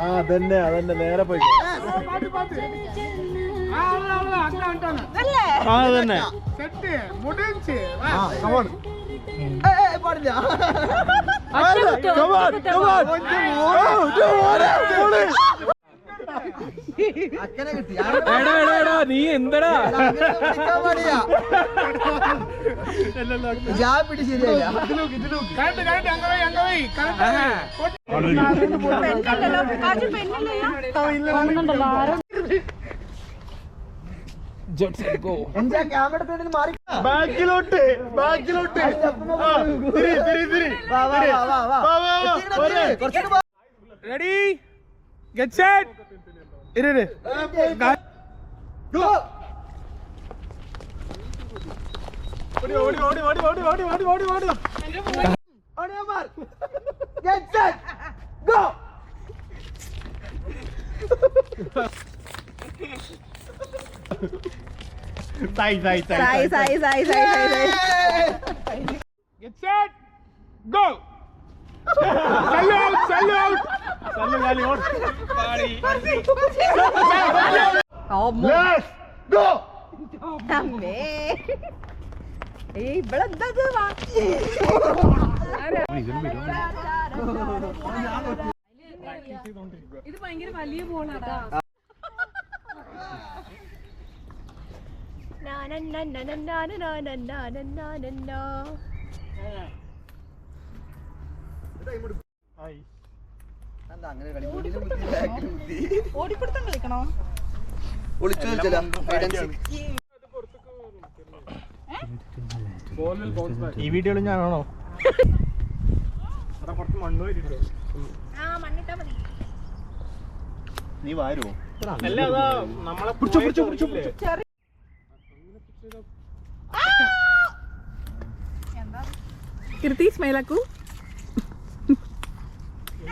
ആ അതന്നെ അതന്നെ നേരെ പോയിക്കോ ആ അതന്നെ പാടില്ല Come on, come on. Oh, don't worry, don't worry. അക്കനെ കിട്ടി. എടാ എടാ എടാ നീ എന്തടാ? ഞാൻ പിടി ശരിയല്ല. ബാക്കിലോട്ട് ബാക്കിലോട്ട്. Ready ഗെറ്റ് സെറ്റ് ഇരു ഇരു. Go. ഓടി ഓടി ഓടി ഓടി ഓടി ഓടി ഓടി ഓടി ഓടി On your mark. Get set. Go. Sai Sai Sai Sai Sai Sai Sai Sai Get set. Go. Salute, അമ്മോ. ഏയ് ഇവളെന്താ ഇത് വാ. ഇത് ഭയങ്കര വലിയ ബോളാടാ നാ, നാ. ഓടിപ്പിടുത്തം കളിക്കണോ? ഒളിച്ചു ഈ വീഡിയോയിൽ ഞാനാണോ? നീ വാരോ? വാരുവോ കീർത്തി സ്മൈലാക്കൂ